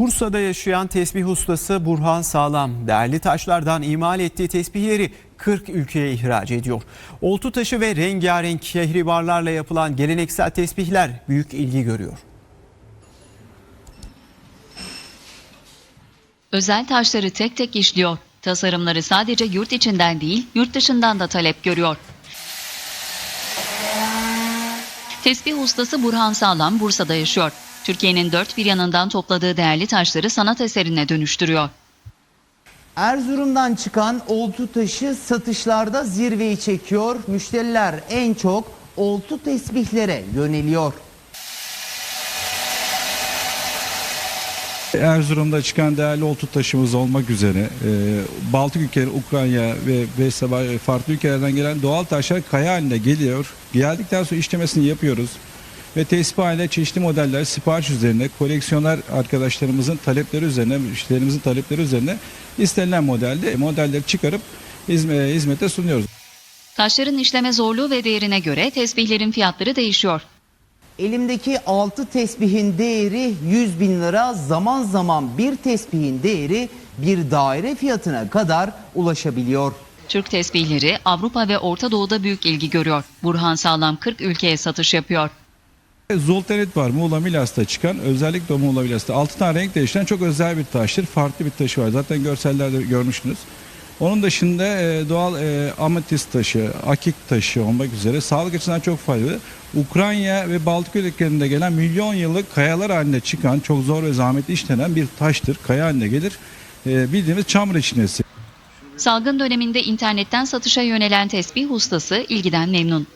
Bursa'da yaşayan tesbih ustası Burhan Sağlam değerli taşlardan imal ettiği tesbihleri 40 ülkeye ihraç ediyor. Oltu taşı ve rengarenk kehribarlarla yapılan geleneksel tesbihler büyük ilgi görüyor. Özel taşları tek tek işliyor. Tasarımları sadece yurt içinden değil, yurt dışından da talep görüyor. Tesbih ustası Burhan Sağlam Bursa'da yaşıyor. Türkiye'nin dört bir yanından topladığı değerli taşları sanat eserine dönüştürüyor. Erzurum'dan çıkan oltu taşı satışlarda zirveyi çekiyor. Müşteriler en çok oltu tesbihlere yöneliyor. Erzurum'da çıkan değerli oltu taşımız olmak üzere e, Baltık ülkeleri, Ukrayna ve, ve farklı ülkelerden gelen doğal taşlar kaya haline geliyor. Geldikten sonra işlemesini yapıyoruz. Ve tesbih haline çeşitli modeller sipariş üzerine, koleksiyoner arkadaşlarımızın talepleri üzerine, müşterilerimizin talepleri üzerine istenilen modelde modelleri çıkarıp hizme- hizmete sunuyoruz. Taşların işleme zorluğu ve değerine göre tesbihlerin fiyatları değişiyor. Elimdeki 6 tesbihin değeri 100 bin lira zaman zaman bir tesbihin değeri bir daire fiyatına kadar ulaşabiliyor. Türk tesbihleri Avrupa ve Orta Doğu'da büyük ilgi görüyor. Burhan Sağlam 40 ülkeye satış yapıyor. Zoltanit var Muğla Milas'ta çıkan özellikle Muğla Milas'ta 6 tane renk değiştiren çok özel bir taştır. Farklı bir taşı var. Zaten görsellerde görmüştünüz. Onun dışında e, doğal e, ametist taşı, akik taşı olmak üzere sağlık açısından çok faydalı. Ukrayna ve Baltık ülkelerinde gelen milyon yıllık kayalar haline çıkan çok zor ve zahmetli işlenen bir taştır. Kaya haline gelir. E, bildiğimiz çam reçinesi. Salgın döneminde internetten satışa yönelen tesbih ustası ilgiden memnun.